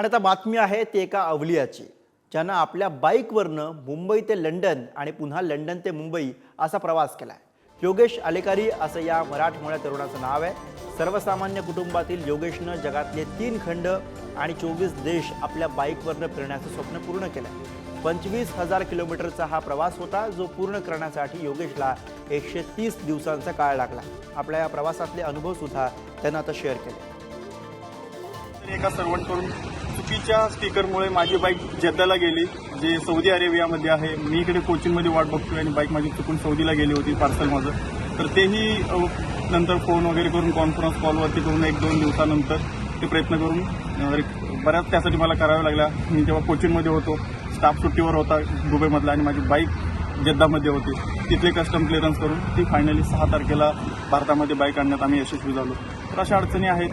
आणि आता बातमी आहे ती एका अवलियाची ज्यानं आपल्या बाईकवरनं मुंबई ते लंडन आणि पुन्हा लंडन ते मुंबई असा प्रवास केला आहे योगेश आलेकारी असं या मराठमोळ्या तरुणाचं नाव आहे. सर्वसामान्य कुटुंबातील योगेशनं जगातले तीन खंड आणि चोवीस देश आपल्या बाईकवरनं फिरण्याचं स्वप्न पूर्ण केलं पंचवीस हजार किलोमीटरचा हा प्रवास होता जो पूर्ण करण्यासाठी योगेशला एकशे तीस दिवसांचा काळ लागला. आपल्या या प्रवासातले अनुभव सुद्धा त्यांना आता शेअर केले. एका सर्वंटकडून चुकीच्या स्टिकरमुळे माझी बाईक जद्दाला गेली. जे सौदी अरेबियामध्ये आहे मी इकडे कोचिनमध्ये वाट बघतोय आणि बाईक माझी चुकून सौदीला गेली होती पार्सल माझं. तर तेही नंतर फोन वगैरे करून कॉन्फरन्स कॉलवरती करून एक दोन दिवसानंतर ते प्रयत्न करून बऱ्याच त्यासाठी मला करावं लागला मी तेव्हा कोचिनमध्ये होतो स्टाफ सुट्टीवर होता दुबईमधला आणि माझी बाईक जद्दामध्ये होती. तिथले कस्टम क्लिअरन्स करून ती फायनली सहा तारखेला भारतामध्ये बाईक आणण्यात आम्ही यशस्वी झालो. तर अशा अडचणी आहेत.